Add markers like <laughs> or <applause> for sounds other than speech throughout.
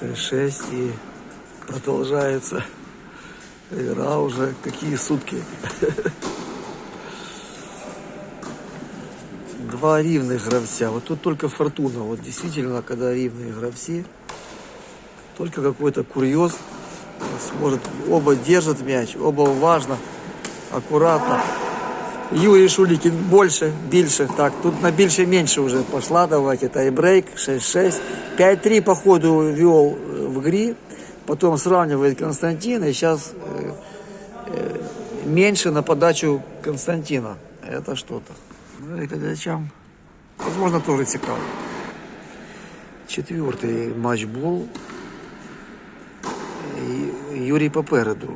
6-6 и продолжается игра уже какие сутки. <laughs> Два рівних гравця. Вот тут только фортуна. Вот действительно, когда ривные гравцы, только какой-то курьез сможет. Оба держат мяч, оба важно, аккуратно. Юрий Шуликин больше, більше. Так, тут на більше меньше уже пошла. Давайте тайбрейк 6-6. 5-3 по ходу вел э, в игре. Потом сравнивает Константин. И сейчас э, э, меньше на подачу Константина. Это что-то. Ну и глядачам, возможно, тоже цікаво. Четвертий матчбол. І Юрій попереду.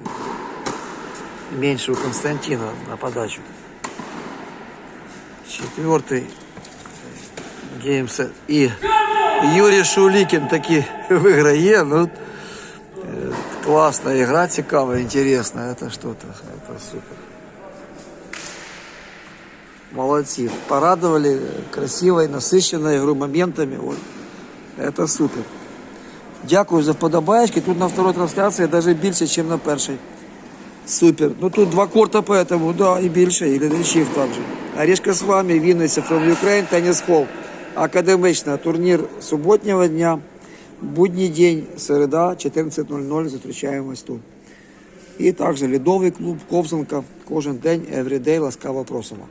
Меньше у Константина на подачу. Четвертий геймсет. І Юрій Шулікін таки <laughs> виграє. Ну, е, класна ігра, цікава, інтересна. Это что-то, это супер. Молодцы. Порадовали красивой, насыщенной игру моментами. Вот. Это супер. Дякую за вподобаєчки. Тут на второй трансляції навіть більше, ніж на першій. Супер. Ну тут два корта, поэтому, да, і більше, і глядачів також. Орешка з вами, Вінниця from Ukraine, Теніс Хол, Академична турнір суботнього дня. Будній день, середа, 14.00, зустрічаємось тут. І також лідовий клуб Ковзанка. Кожен день, everyday, ласкаво просимо.